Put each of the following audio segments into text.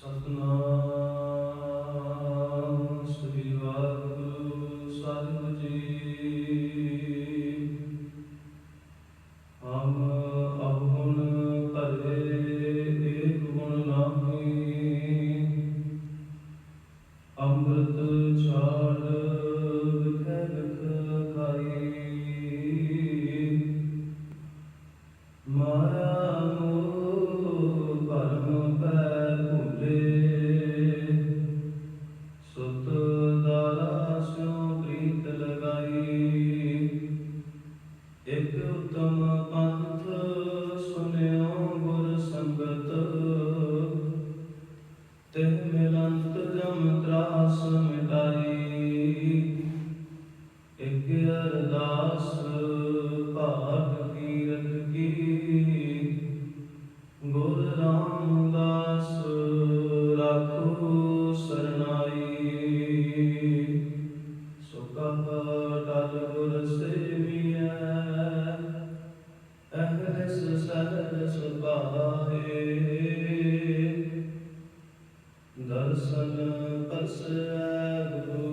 ਸਤਨਾਮ ਤਰਾਸ ਮਿਟਾਈ ਇਕ ਅਰਦਾਸ ਭਾਗ ਕੀਰਤ ਕੀ। ਗੁਰ ਰਾਮਦਾਸ ਰਾਖੋ ਸਰਨਾਈ। ਸੁਖਾ ਟਲ ਗੁਰ ਸੇਵੀਐ। ਅਹਰਿਸ ਸਹਜ ਸੁਭਾਏ Parsana Parsana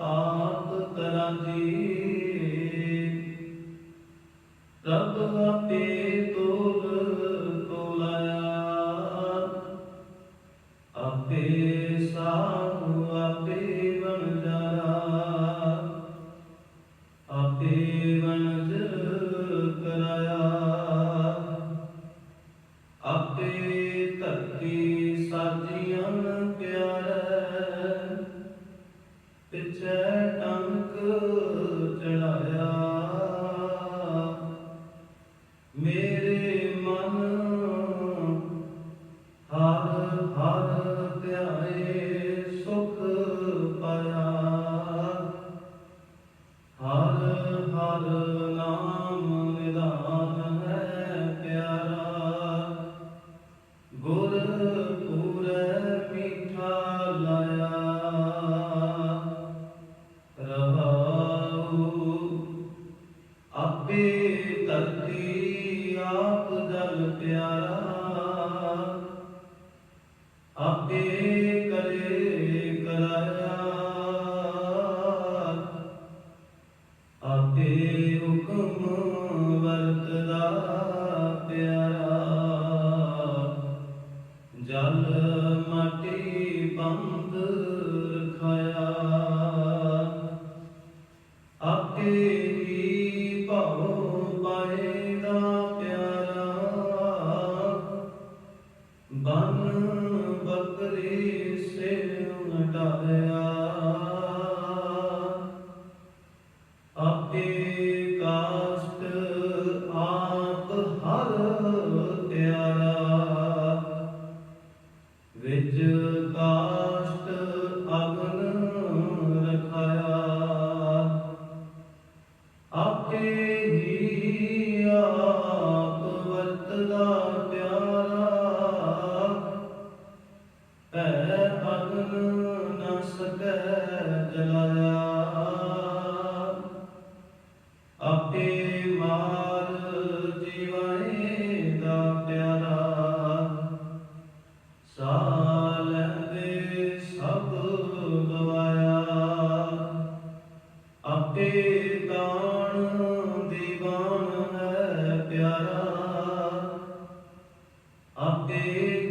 ਆਪ ਕਰਾਂ ਤੋਲ ਤੋਲਾਇਆ। ਆਪੇ ਸਾਹੂ ਆਪੇ ਬਣ ਕਰਾਇਆ। ਆਪੇ ਧਰਤੀ ਸਾਜੀਆਂ ਪਿਛੇ ਟੰਕ ਚੜਾਇਆ। ਮੇਰੇ ਮਨ ਮਾਟੀ ਬੰਦ ਰਖਾਇਆ। day.